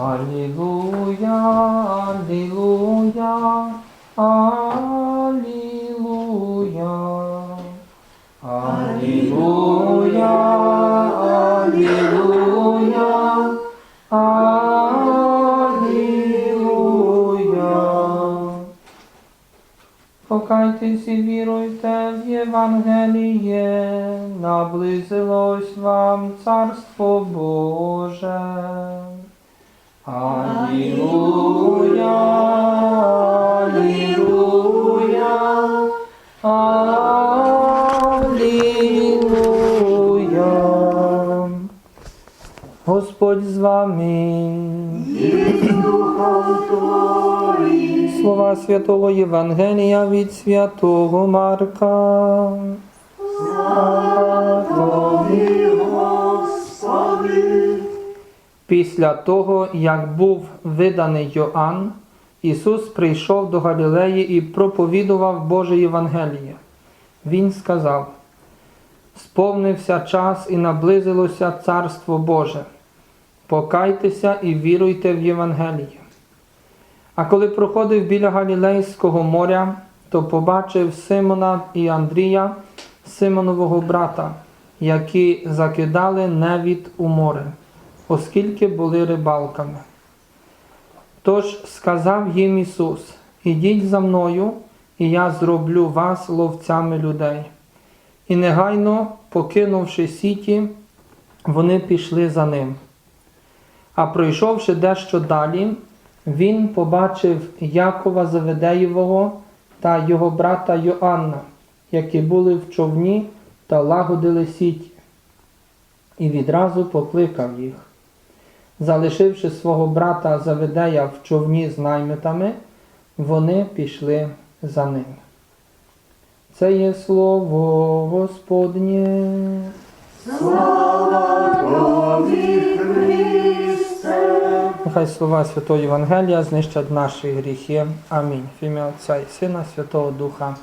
Алілуя, Алілуя, Алілуя. Алілуя, Алілуя, Алілуя. Покайтесь і віруйте в Євангеліє, наблизилось вам Царство Боже. Алілуя, Алілуя, Алілуя. Господь з вами. Слова Святого Євангелія від Святого Марка. Після того, як був виданий Йоанн, Ісус прийшов до Галілеї і проповідував Боже Євангеліє. Він сказав: Сповнився час і наблизилося Царство Боже. Покайтеся і віруйте в Євангеліє. А коли проходив біля Галілейського моря, то побачив Симона і Андрія, Симонового брата, які закидали невід у море, оскільки були рибалками. Тож сказав їм Ісус: Ідіть за мною, і я зроблю вас ловцями людей. І негайно, покинувши сіті, вони пішли за ним. А пройшовши дещо далі, він побачив Якова Заведеєвого та його брата Йоанна, які були в човні та лагодили сіті, і відразу покликав їх. Залишивши свого брата Заведея в човні з наймитами, вони пішли за ним. Це є слово Господнє. Нехай слова Святого Євангелія знищать наші гріхи. Амінь. В ім'я Отця і Сина, Святого Духа.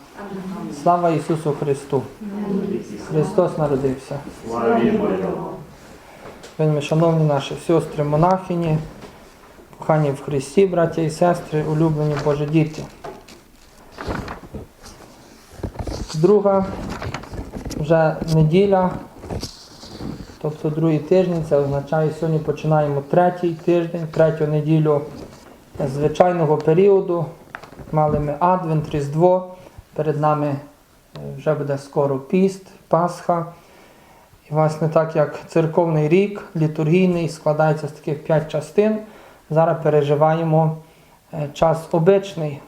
Слава Ісусу Христу! Христос народився. Вельми шановні наші сестри, монахині, кохані в Христі, браття і сестри, улюблені Божі діти. Друга вже неділя, тобто другий тиждень, це означає, що сьогодні починаємо третій тиждень, третю неділю звичайного періоду. Мали ми Адвент, Різдво, перед нами е, вже буде скоро піст, Пасха. Власне, так як церковний рік, літургійний, складається з таких п'ять частин, зараз переживаємо е, час обичний.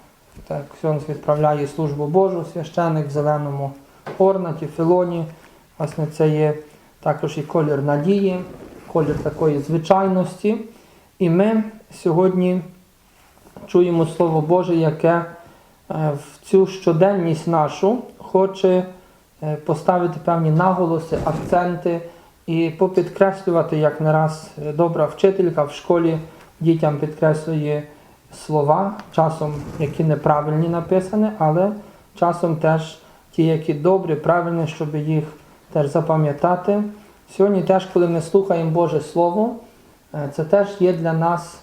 Так, Ксьонс відправляє службу Божу, священик в зеленому орнаті, філоні. Власне, це є також і колір надії, колір такої звичайності. І ми сьогодні чуємо Слово Боже, яке е, в цю щоденність нашу хоче поставити певні наголоси, акценти і попідкреслювати, як не раз е, добра вчителька в школі дітям підкреслює слова, часом які неправильні написані, але часом теж ті, які добрі, правильні, щоб їх теж запам'ятати. Сьогодні теж, коли ми слухаємо Боже Слово, е, це теж є для нас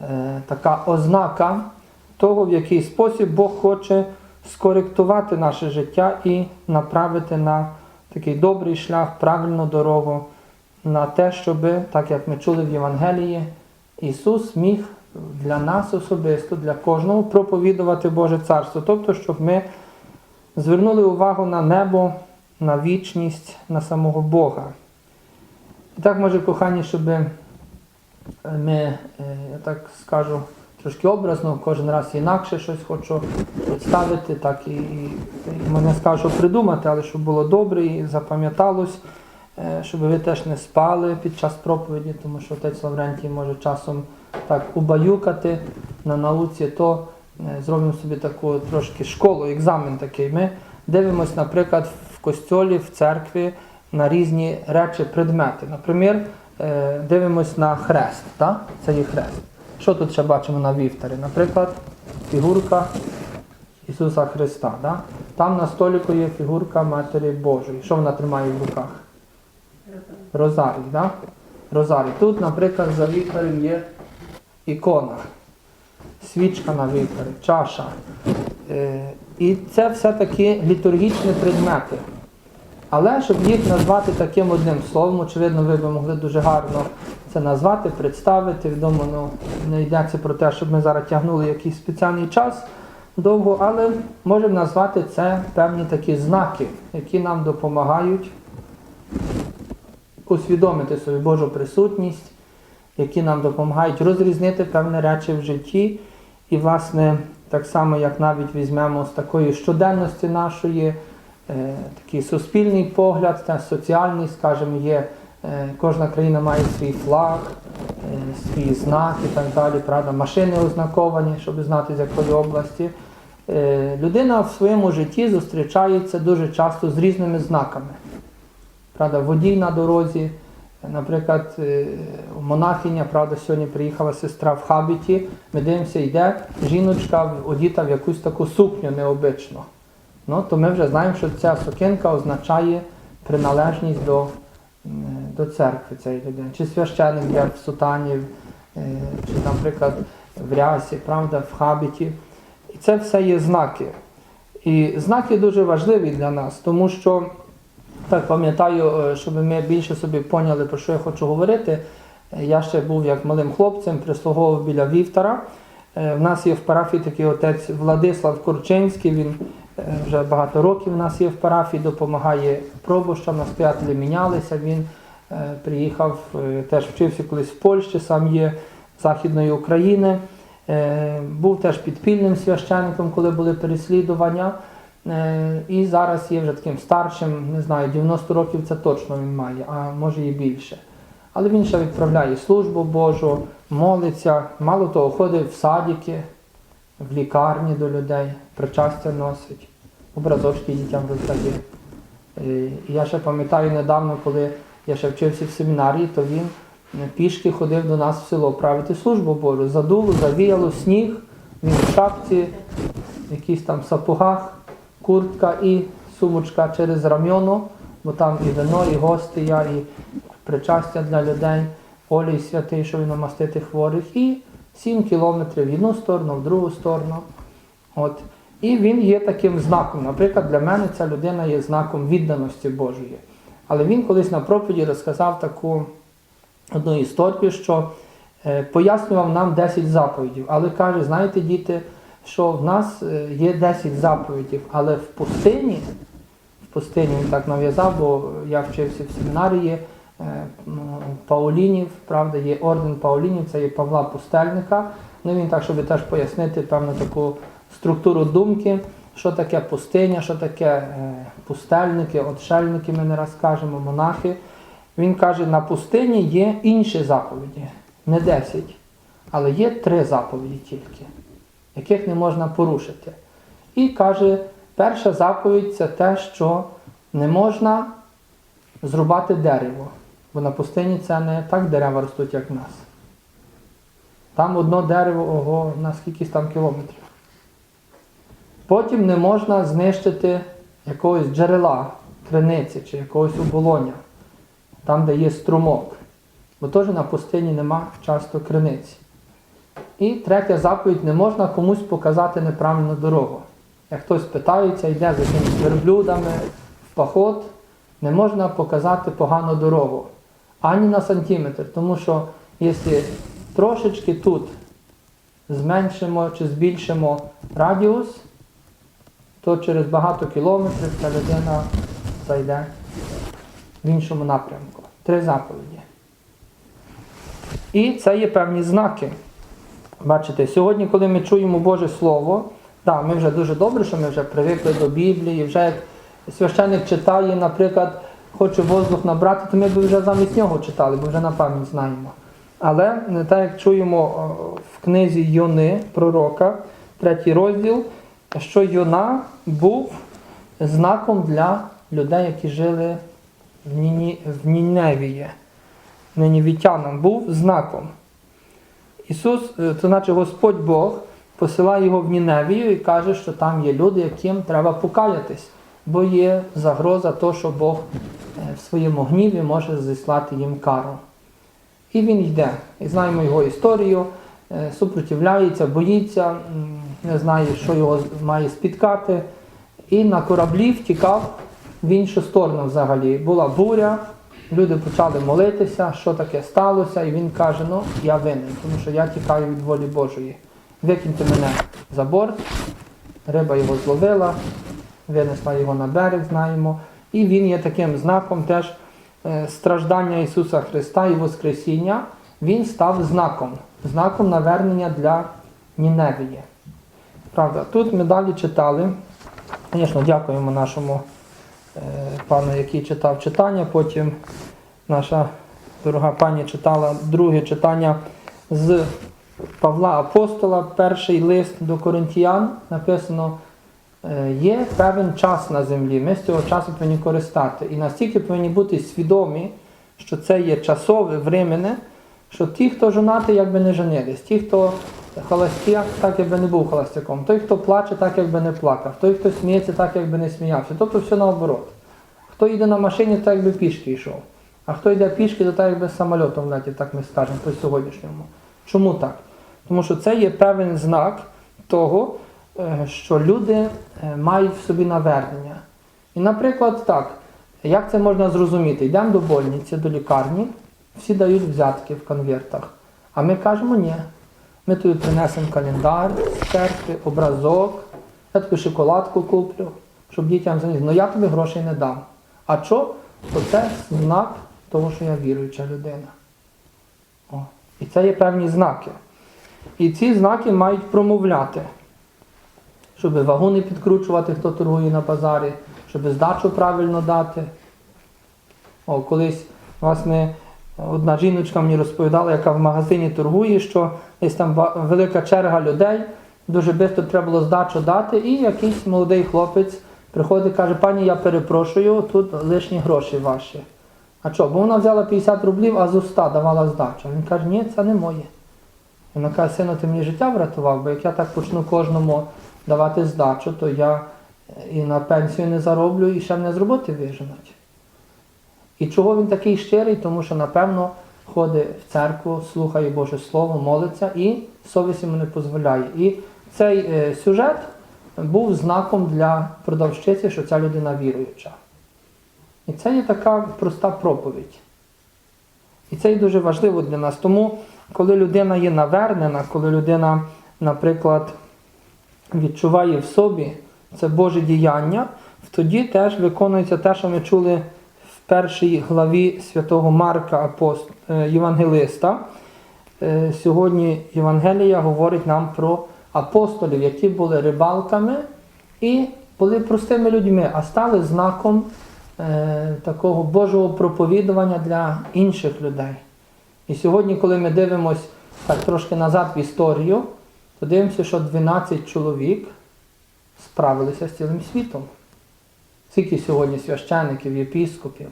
е, така ознака того, в який спосіб Бог хоче скоректувати наше життя і направити на такий добрий шлях, правильну дорогу, на те, щоб, так як ми чули в Євангелії, Ісус міг для нас особисто, для кожного проповідувати Боже Царство. Тобто, щоб ми звернули увагу на небо, на вічність, на самого Бога. І так, може, кохані, щоб ми, е, я так скажу, трошки образно, кожен раз інакше щось хочу представити, так і, і, і мене скажу придумати, але щоб було добре і запам'яталось, е, щоб ви теж не спали під час проповіді, тому що отець Лаврентій може часом так убаюкати на науці, то е, зробимо собі таку трошки школу, екзамен такий. Ми дивимося, наприклад, в костьолі, в церкві на різні речі, предмети. Наприклад, е, дивимось на хрест. Так? Це є хрест. Що тут ще бачимо на вівтарі? Наприклад, фігурка Ісуса Христа. Да? Там на столику є фігурка Матері Божої. Що вона тримає в руках? Розарій. Да? Розарій. Тут, наприклад, за вівтарем є ікона, свічка на випарі, чаша. Е, І це все таки літургічні предмети. Але щоб їх назвати таким одним словом, очевидно, ви б могли дуже гарно це назвати, представити. Відомо, ну, не йдеться про те, щоб ми зараз тягнули якийсь спеціальний час довго, але можемо назвати це певні такі знаки, які нам допомагають усвідомити собі Божу присутність, які нам допомагають розрізнити певні речі в житті. І, власне, так само, як навіть візьмемо з такої щоденності нашої, такий суспільний погляд, та соціальний, скажімо, є, е, кожна країна має свій флаг, е, свій знак і так далі, правда, машини ознаковані, щоб знати з якої області. Е, Людина в своєму житті зустрічається дуже часто з різними знаками. Правда, водій на дорозі, наприклад, е, монахиня, правда, сьогодні приїхала сестра в хабіті, ми дивимося, йде жіночка одіта в якусь таку сукню необичну. Ну, то ми вже знаємо, що ця сукенка означає приналежність до, до церкви цієї людини. Чи священик йде в сутані, е, чи, наприклад, в рясі, правда, в хабіті. І це все є знаки. І знаки дуже важливі для нас, тому що так пам'ятаю, е, щоб ми більше собі поняли, про що я хочу говорити. Е, Я ще був як малим хлопцем, прислуговував біля Вівтара. Е, В нас є в парафії такий отець Владислав Корчинський. Він е, вже багато років у нас є в парафії, допомагає пробущам, настоятелі мінялися. Він е, приїхав, е, теж вчився колись в Польщі, сам є Західної України. Е, Був теж підпільним священником, коли були переслідування. І зараз є вже таким старшим, не знаю, 90 років це точно він має, а може і більше. Але він ще відправляє службу Божу, молиться, мало того, ходить в садики, в лікарні до людей, причастя носить, образочки дітям роздає. Е, Я ще пам'ятаю недавно, коли я ще вчився в семінарії, то він е, пішки ходив до нас в село правити службу Божу. Задуло, завіяло сніг, він в шапці, в якісь там сапогах, куртка і сумочка через рам'яно, бо там і вино, і гости, я, і причастя для людей, олій святий, що він намастити хворих, і 7 кілометрів в одну сторону, в другу сторону. От. І він є таким знаком. Наприклад, для мене ця людина є знаком відданості Божої. Але він колись на проповіді розказав таку одну історію, що е, пояснював нам 10 заповідів. Але каже, знаєте, діти, що в нас е, є 10 заповідів, але в пустині, в пустині він так нав'язав, бо я вчився в семінарії Паулінів, правда, є орден Паулінів, це є Павла Пустельника. Ну він так, щоб теж пояснити певну таку структуру думки, що таке пустиня, що таке е, пустельники, отшельники, ми не раз кажемо, монахи. Він каже, на пустині є інші заповіді, не 10, але є три заповіді тільки, яких не можна порушити. І каже, перша заповідь це те, що не можна зрубати дерево, бо на пустині це не так дерева ростуть, як в нас. Там одно дерево, ого, на скількись там кілометрів. Потім не можна знищити якогось джерела, криниці чи якогось оболоня, там, де є струмок. Бо теж на пустині нема часто криниці. І третя заповідь не можна комусь показати неправильну дорогу. Як хтось питається, йде за якимись верблюдами в поход, не можна показати погану дорогу ані на сантиметр, тому що якщо трошечки тут зменшимо чи збільшимо радіус, то через багато кілометрів ця людина зайде в іншому напрямку. Три заповіді. І це є певні знаки. Бачите, сьогодні, коли ми чуємо Боже Слово, да, ми вже дуже добре, що ми вже привикли до Біблії, вже як священник читає, наприклад, хоче воздух набрати, то ми б вже замість нього читали, бо вже на пам'ять знаємо. Але так як чуємо в книзі Йони, пророка, третій розділ, що Йона був знаком для людей, які жили в, Ніні, в Ніневії. Нинівітянам був знаком. Ісус, е, це наче Господь Бог, посилає його в Ніневію і каже, що там є люди, яким треба покаятись, бо є загроза того, що Бог е, в своєму гніві може зіслати їм кару. І він йде. І знаємо його історію. е, супротивляється, боїться, не знає, що його має спіткати. І на кораблі втікав в іншу сторону взагалі. Була буря, люди почали молитися, що таке сталося, і він каже, ну я винен, тому що я тікаю від волі Божої. Викиньте мене за борт, риба його зловила, винесла його на берег, знаємо. І він є таким знаком теж е, страждання Ісуса Христа і Воскресіння. Він став знаком, знаком навернення для Ніневії. Правда, тут ми далі читали. Звісно, дякуємо нашому е, пану, який читав читання. Потім наша дорога пані читала друге читання з Павла Апостола, перший лист до Коринтіян. Написано, є певен час на землі. Ми з цього часу повинні користати. І настільки повинні бути свідомі, що це є часове, временне, що ті, хто жонати, якби не женились, ті, хто холостяк, так якби не був холостяком, той, хто плаче, так якби не плакав, той, хто сміється, так якби не сміявся. Тобто все наоборот. Хто йде на машині, так якби пішки йшов. А хто йде пішки, то так якби самольотом летів, так ми скажемо, по сьогоднішньому. Чому так? Тому що це є певний знак того, е, що люди е, мають в собі навернення. І, наприклад, так, як це можна зрозуміти? Йдемо до больниці, до лікарні, всі дають взятки в конвертах. А ми кажемо ні. Ми тобі принесемо календар церкви, образок, я тобі шоколадку куплю, щоб дітям заніс. Ну я тобі грошей не дам. А що? То це знак того, що я віруюча людина. О. І це є певні знаки. І ці знаки мають промовляти, щоб вагу не підкручувати, хто торгує на базарі, щоб здачу правильно дати. О, колись, власне, одна жіночка мені розповідала, яка в магазині торгує, що десь там велика черга людей, дуже швидко треба було здачу дати, і якийсь молодий хлопець приходить і каже, пані, я перепрошую, тут лишні гроші ваші. А що? Бо вона взяла 50 рублів, а з уста давала здачу. Він каже, ні, це не моє. Вона каже, сину, ти мені життя врятував, бо як я так почну кожному давати здачу, то я е, і на пенсію не зароблю, і ще мене з роботи виженуть. І чого він такий щирий? Тому що, напевно, ходить в церкву, слухає Боже Слово, молиться і совість йому не дозволяє. І цей е, сюжет був знаком для продавщиці, що ця людина віруюча. І це є така проста проповідь. І це є дуже важливо для нас. Тому, коли людина є навернена, коли людина, наприклад, відчуває в собі це Боже діяння, тоді теж виконується те, що ми чули в першій главі святого Марка е, Євангелиста. Е, Сьогодні Євангелія говорить нам про апостолів, які були рибалками і були простими людьми, а стали знаком е, такого Божого проповідування для інших людей. І сьогодні, коли ми дивимося так трошки назад в історію, то дивимося, що 12 чоловік справилися з цілим світом. Скільки сьогодні священиків, єпіскопів,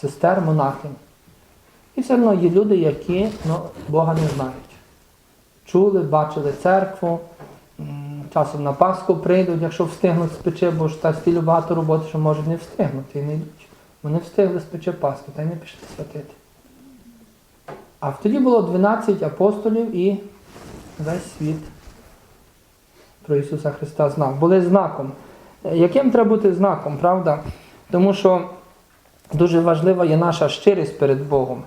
сестер, монахинь. І все одно є люди, які ну, Бога не знають. Чули, бачили церкву, часом на Пасху прийдуть, якщо встигнуть з печи, бо ж та стілю багато роботи, що можуть не встигнути і не йдуть. Вони встигли з печи Пасху, та й не пішли святити. А тоді було 12 апостолів і весь світ про Ісуса Христа знав. Були знаком. Яким треба бути знаком, правда? Тому що дуже важлива є наша щирість перед Богом.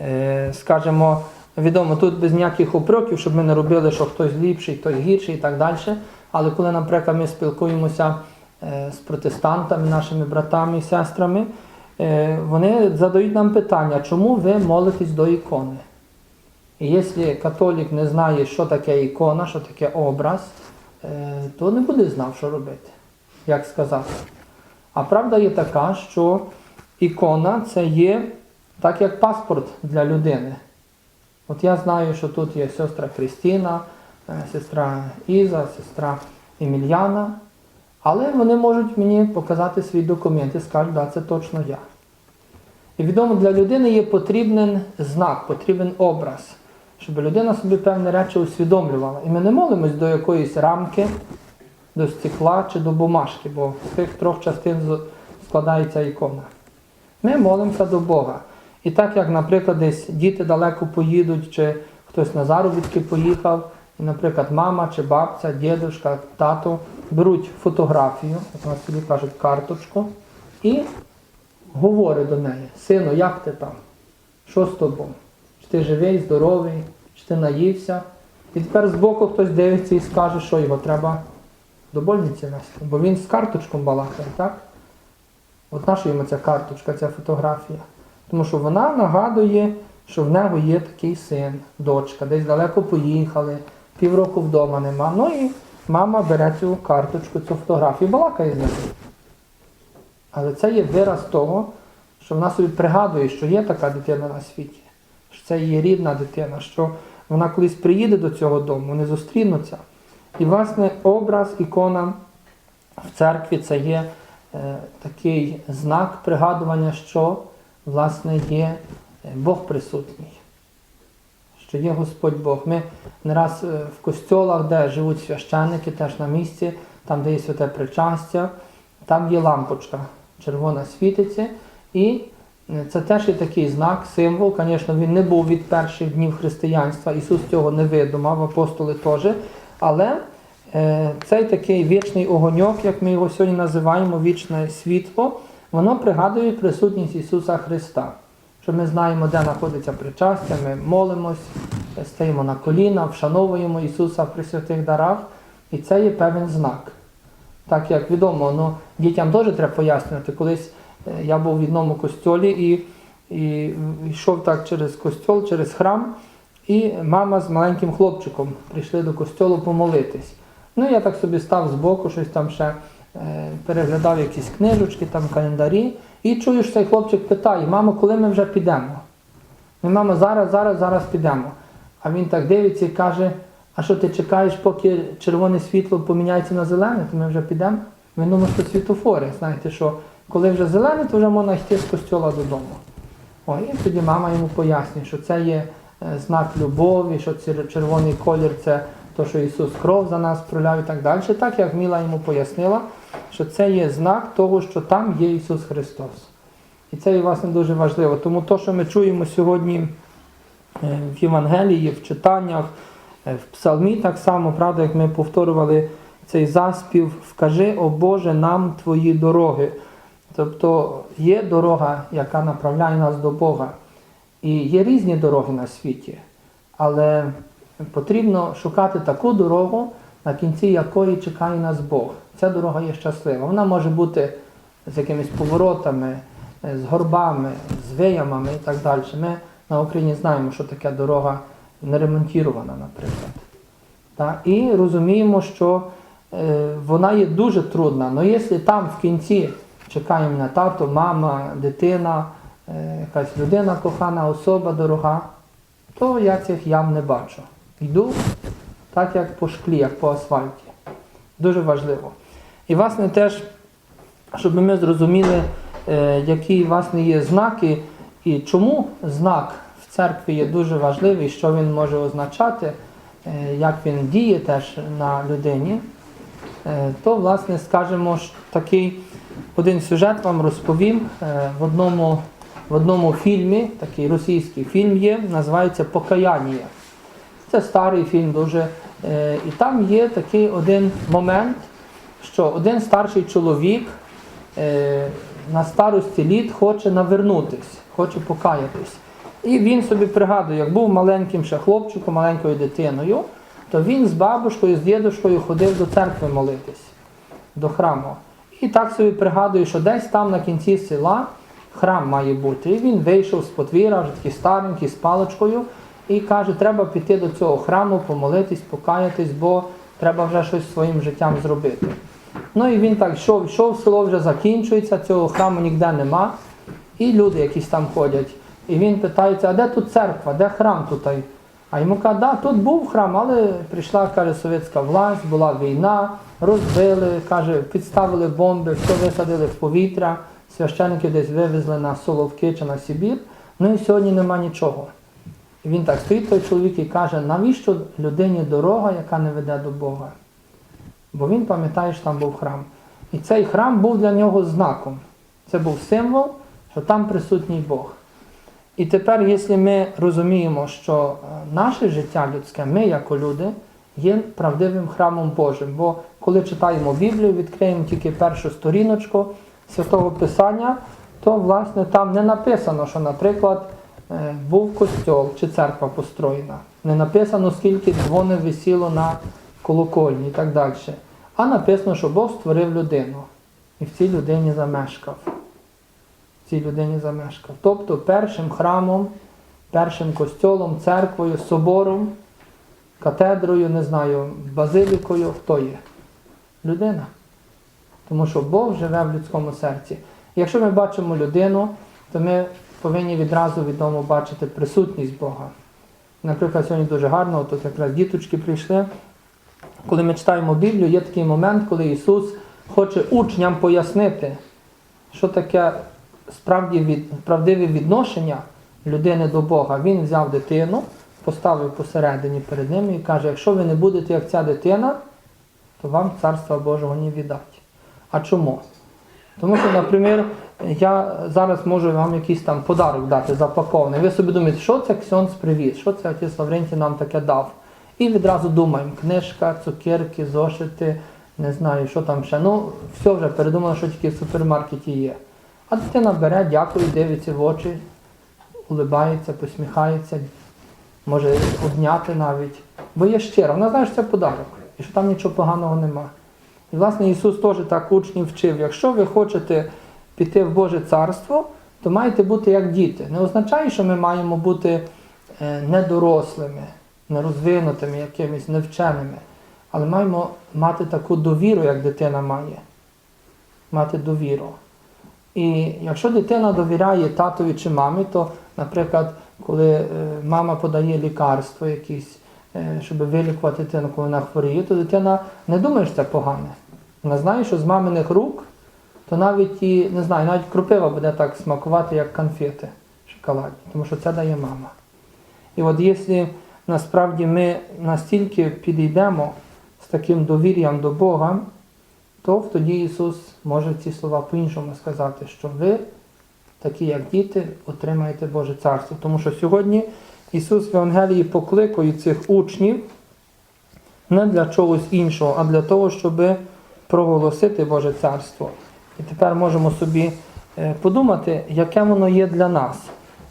Е, Скажімо, відомо, тут без ніяких упреків, щоб ми не робили, що хтось ліпший, хтось гірший і так далі. Але коли, наприклад, ми спілкуємося е, з протестантами, нашими братами і сестрами, е, вони задають нам питання, чому ви молитесь до ікони? І якщо католік не знає, що таке ікона, що таке образ, е, то не буде знав, що робити, як сказати. А правда є така, що ікона це є так як паспорт для людини. От я знаю, що тут є сестра Христина, е, сестра Іза, сестра Емільяна, але вони можуть мені показати свій документ і скажуть, да, це точно я. І відомо, для людини є потрібен знак, потрібен образ, щоб людина собі певні речі усвідомлювала. І ми не молимось до якоїсь рамки, до стекла чи до бумажки, бо з тих трьох частин складається ікона. Ми молимося до Бога. І так як, наприклад, десь діти далеко поїдуть, чи хтось на заробітки поїхав, і, наприклад, мама чи бабця, дідушка, тато беруть фотографію, як у нас собі кажуть, карточку, і говорить до неї, сину, як ти там? Що з тобою? Ти живий, здоровий, чи ти наївся? І тепер збоку хтось дивиться і скаже, що його треба до больниці вести. Бо він з карточком балакає, так? От наша йому ця карточка, ця фотографія. Тому що вона нагадує, що в нього є такий син, дочка, десь далеко поїхали, півроку вдома нема. Ну і мама бере цю карточку, цю фотографію, балакає з нею. Але це є вираз того, що вона собі пригадує, що є така дитина на світі, що це її рідна дитина, що вона колись приїде до цього дому, вони зустрінуться. І, власне, образ, ікона в церкві це є е, такий знак пригадування, що власне є е, Бог присутній, що є Господь Бог. Ми не раз е, в костьолах, де живуть священники, теж на місці, там, де є святе причастя, там є лампочка червона світиться, і це теж є такий знак, символ. Звісно, він не був від перших днів християнства, Ісус цього не видумав, апостоли теж. Але е, цей такий вічний огоньок, як ми його сьогодні називаємо, вічне світло, воно пригадує присутність Ісуса Христа. Що ми знаємо, де знаходиться причастя, ми молимось, е, стоїмо на коліна, вшановуємо Ісуса при святих дарах, і це є певен знак. Так як відомо, ну, дітям теж треба пояснювати. Колись е, я був в одному костьолі і, і йшов так через костьол, через храм, і мама з маленьким хлопчиком прийшли до костьолу помолитись. Ну, я так собі став збоку, щось там ще е, переглядав якісь книжечки, там календарі, і чую, що цей хлопчик питає, мамо, коли ми вже підемо? І мама, зараз, зараз, зараз підемо. А він так дивиться і каже, а що ти чекаєш, поки червоне світло поміняється на зелене, то ми вже підемо. Він думає, що світофори. Знаєте, що коли вже зелене, то вже можна йти з костьола додому. О, і тоді мама йому пояснює, що це є е, знак любові, що червоний колір це то, що Ісус кров за нас проляв і так далі. Так як Міла йому пояснила, що це є знак того, що там є Ісус Христос. І це є, власне, дуже важливо. Тому то, що ми чуємо сьогодні е, в Євангелії, в читаннях, е, в Псалмі так само, правда, як ми повторювали цей заспів, вкажи, о Боже, нам твої дороги. Тобто є дорога, яка направляє нас до Бога. І є різні дороги на світі, але потрібно шукати таку дорогу, на кінці якої чекає нас Бог. Ця дорога є щаслива. Вона може бути з якимись поворотами, з горбами, з виямами і так далі. Ми на Україні знаємо, що таке дорога не ремонтірована, наприклад. Так? І розуміємо, що е, вона є дуже трудна. Але якщо там в кінці чекає мене тато, мама, дитина, е, якась людина кохана, особа дорога, то я цих ям не бачу. Йду так, як по шклі, як по асфальті. Дуже важливо. І, власне, теж, щоб ми зрозуміли, е, які власне є знаки і чому знак в церкві є дуже важливий, що він може означати, е, як він діє теж на людині, то, власне, скажемо, такий один сюжет вам розповім е, в одному, в одному фільмі, такий російський фільм є, називається Покаяння. Це старий фільм дуже. Е, І там є такий один момент, що один старший чоловік е, на старості літ хоче навернутись, хоче покаятись. І він собі пригадує, як був маленьким ще хлопчиком, маленькою дитиною, то він з бабушкою, з дідушкою ходив до церкви молитись, до храму. І так собі пригадує, що десь там на кінці села храм має бути. І він вийшов з подвір'я, вже такий старенький, з паличкою, і каже, треба піти до цього храму, помолитись, покаятись, бо треба вже щось своїм життям зробити. Ну і він так йшов, йшов, село вже закінчується, цього храму ніде нема. І люди якісь там ходять. І він питається, а де тут церква, де храм тут? А йому кажуть, да, тут був храм, але прийшла, каже, совєтська власть, була війна, розбили, каже, підставили бомби, все висадили в повітря, священники десь вивезли на Соловки чи на Сибір, ну і сьогодні нема нічого. І він так стоїть той чоловік і каже, навіщо людині дорога, яка не веде до Бога? Бо він пам'ятає, що там був храм. І цей храм був для нього знаком. Це був символ, що там присутній Бог. І тепер, якщо ми розуміємо, що е, наше життя людське, ми як люди, є правдивим храмом Божим. Бо коли читаємо Біблію, відкриємо тільки першу сторіночку Святого Писання, то власне там не написано, що, наприклад, е, був костьол чи церква построєна. Не написано, скільки дзвонів висіло на колокольні і так далі. А написано, що Бог створив людину і в цій людині замешкав. Цій людині замешкав. Тобто першим храмом, першим костьолом, церквою, собором, катедрою, не знаю, базилікою, хто є? Людина. Тому що Бог живе в людському серці. Якщо ми бачимо людину, то ми повинні відразу відомо бачити присутність Бога. Наприклад, сьогодні дуже гарно, тут якраз діточки прийшли. Коли ми читаємо Біблію, є такий момент, коли Ісус хоче учням пояснити, що таке справді від, правдиве відношення людини до Бога. Він взяв дитину, поставив посередині перед ними і каже, якщо ви не будете як ця дитина, то вам Царства Божого не віддать. А чому? Тому що, наприклад, я зараз можу вам якийсь там подарок дати запакований. Ви собі думаєте, що це Ксьонс привіз, що це отець Лаврентій нам таке дав. І відразу думаємо, книжка, цукерки, зошити, не знаю, що там ще. Ну, все вже передумали, що тільки в супермаркеті є. А дитина бере, дякує, дивиться в очі, улибається, посміхається, може обняти навіть. Бо є щира, вона знає, що це подарок, і що там нічого поганого нема. І, власне, Ісус теж так учнів вчив. Якщо ви хочете піти в Боже Царство, то маєте бути як діти. Не означає, що ми маємо бути е, недорослими, нерозвинутими, якимись невченими, але маємо мати таку довіру, як дитина має. Мати довіру. І якщо дитина довіряє татові чи мамі, то, наприклад, коли е, мама подає лікарство якісь, е, щоб вилікувати дитину, коли вона хворіє, то дитина не думає, що це погане. Вона знає, що з маминих рук, то навіть і, не знаю, навіть кропива буде так смакувати, як конфети шоколадні, тому що це дає мама. І от якщо насправді ми настільки підійдемо з таким довір'ям до Бога, то тоді Ісус може ці слова по-іншому сказати, що ви, такі як діти, отримаєте Боже Царство. Тому що сьогодні Ісус в Евангелії покликає цих учнів не для чогось іншого, а для того, щоб проголосити Боже Царство. І тепер можемо собі е, подумати, яке воно є для нас.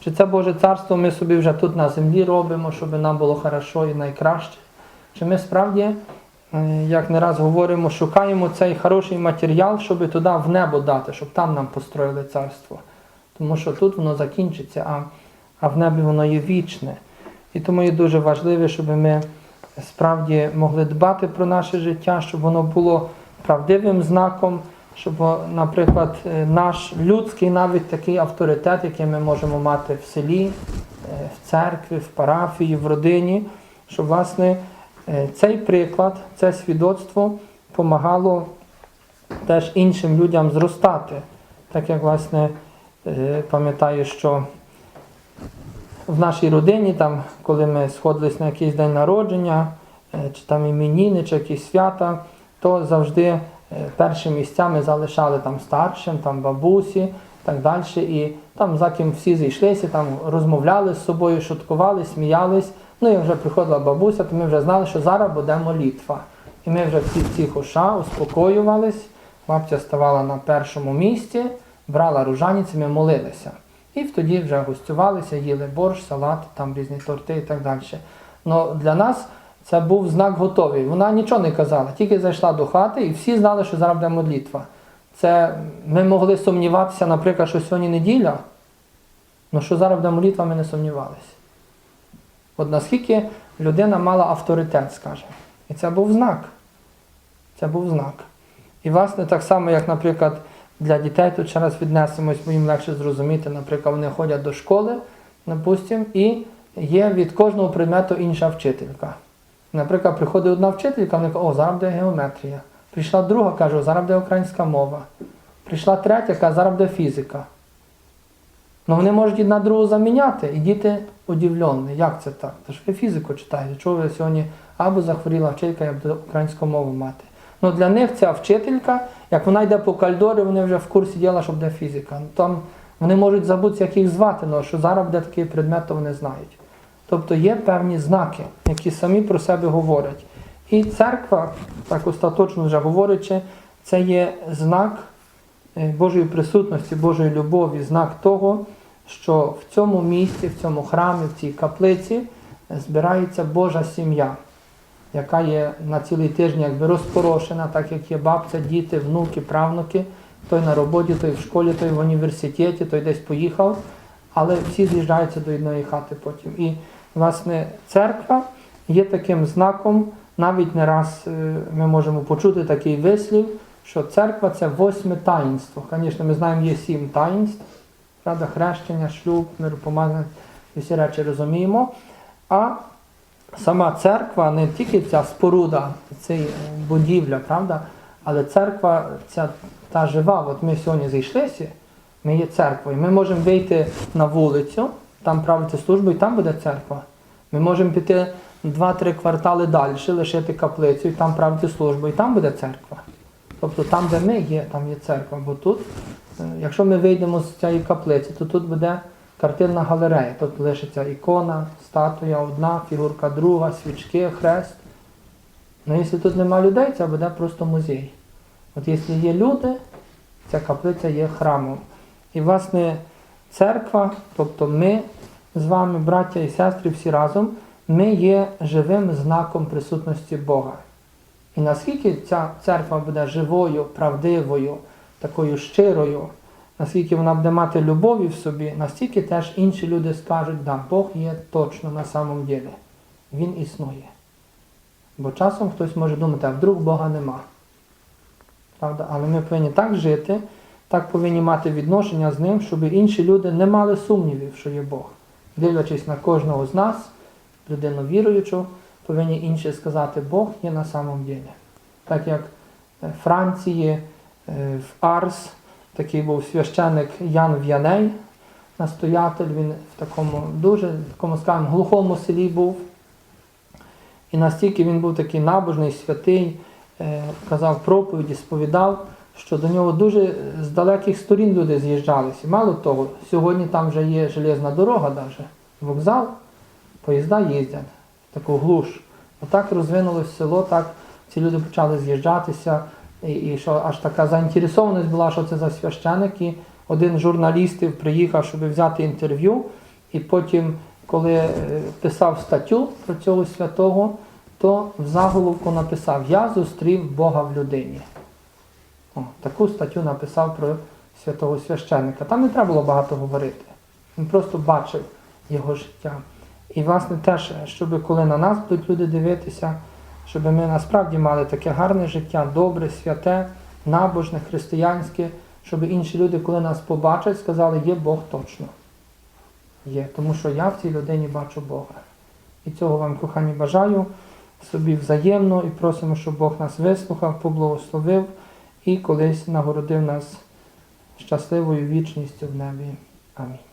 Чи це Боже Царство ми собі вже тут на землі робимо, щоб нам було хорошо і найкраще? Чи ми справді, як не раз говоримо, шукаємо цей хороший матеріал, щоб туди в небо дати, щоб там нам построїли царство. Тому що тут воно закінчиться, а, а в небі воно є вічне. І тому є дуже важливо, щоб ми справді могли дбати про наше життя, щоб воно було правдивим знаком, щоб, наприклад, е, наш людський навіть такий авторитет, який ми можемо мати в селі, е, в церкві, в парафії, в родині, щоб власне е, цей приклад, це свідоцтво допомагало теж іншим людям зростати. Так як, власне, е, пам'ятаю, що в нашій родині, там, коли ми сходились на якийсь день народження, е, чи там іменіни, чи якісь свята, то завжди е, перші місця ми залишали там старшим, там бабусі, так далі. І там за всі зійшлися, там розмовляли з собою, шуткували, сміялись. Ну і вже приходила бабуся, то ми вже знали, що зараз буде молитва. І ми вже всі тихо ша, успокоювались. Бабця ставала на першому місці, брала ружаниці, ми молилися. І тоді вже гостювалися, їли борщ, салат, там різні торти і так далі. Ну, для нас це був знак готовий. Вона нічого не казала, тільки зайшла до хати і всі знали, що зараз буде молитва. Це ми могли сумніватися, наприклад, що сьогодні неділя, але що зараз буде молитва, ми не сумнівалися. От наскільки людина мала авторитет, скажімо. І це був знак. Це був знак. І, власне, так само, як, наприклад, для дітей тут ще віднесемось, бо їм легше зрозуміти. Наприклад, вони ходять до школи, допустим, і є від кожного предмету інша вчителька. Наприклад, приходить одна вчителька, вона каже, о, зараз буде геометрія. Прийшла друга, каже, зараз буде українська мова. Прийшла третя, каже, зараз буде фізика. Ну вони можуть одна другу заміняти, і діти удивлені, як це так? Тож ви фізику читаєте, чого ви сьогодні або захворіла вчителька, я буду українську мову мати. Ну для них ця вчителька, як вона йде по кальдорі, вони вже в курсі діла, що буде фізика. Ну, Там Вони можуть забути, як їх звати, але що зараз буде такий предмет, то вони знають. Тобто є певні знаки, які самі про себе говорять. І церква, так остаточно вже говорячи, це є знак е, Божої присутності, Божої любові, знак того, що в цьому місці, в цьому храмі, в цій каплиці збирається Божа сім'я, яка є на цілий тиждень якби розпорошена, так як є бабця, діти, внуки, правнуки, той на роботі, той в школі, той в університеті, той десь поїхав, але всі з'їжджаються до одної хати потім. І, власне, церква є таким знаком, навіть не раз е, ми можемо почути такий вислів, що церква це восьме таїнство. Звісно, ми знаємо, є сім таїнств, правда, хрещення, шлюб, миропомазання, всі речі розуміємо. А сама церква не тільки ця споруда, ця будівля, правда, але церква ця та жива. От ми сьогодні зійшлися, ми є церквою. Ми можемо вийти на вулицю, там правити службу, і там буде церква. Ми можемо піти 2-3 квартали далі, лишити каплицю, і там правити службу, і там буде церква. Тобто там, де ми є, там є церква. Бо тут, якщо ми вийдемо з цієї каплиці, то тут буде картинна галерея. Тут лишиться ікона, статуя одна, фігурка друга, свічки, хрест. Ну, якщо тут нема людей, це буде просто музей. От якщо є люди, ця каплиця є храмом. І, власне, церква, тобто ми з вами, браття і сестри, всі разом, ми є живим знаком присутності Бога. І наскільки ця церква буде живою, правдивою, такою щирою, наскільки вона буде мати любові в собі, настільки теж інші люди скажуть, да, Бог є точно на самом ділі. Він існує. Бо часом хтось може думати, а вдруг Бога нема. Правда? Але ми повинні так жити, так повинні мати відношення з ним, щоб інші люди не мали сумнівів, що є Бог. Дивлячись на кожного з нас, людину віруючу, повинні інші сказати, Бог є на самом ділі. Так як Франції, е, в Арс, такий був священик Ян В'яней, настоятель, він в такому дуже такому, скажімо, глухому селі був. І настільки він був такий набожний, святий, е, казав проповіді, сповідав, що до нього дуже з далеких сторін люди з'їжджалися. Мало того, сьогодні там вже є железна дорога, навіть, вокзал, поїзда їздять таку глуш. Отак розвинулось село, так ці люди почали з'їжджатися, і, і що аж така заінтересованість була, що це за священик. І один з журналістів приїхав, щоб взяти інтерв'ю, і потім, коли е, писав статтю про цього святого, то в заголовку написав Я зустрів Бога в людині. О, таку статтю написав про святого священника. Там не треба було багато говорити. Він просто бачив його життя. І, власне, теж, щоб коли на нас будуть люди дивитися, щоб ми насправді мали таке гарне життя, добре, святе, набожне, християнське, щоб інші люди, коли нас побачать, сказали, є Бог точно. Є, тому що я в цій людині бачу Бога. І цього вам, кохані, бажаю собі взаємно і просимо, щоб Бог нас вислухав, поблагословив і колись нагородив нас щасливою вічністю в небі. Амінь.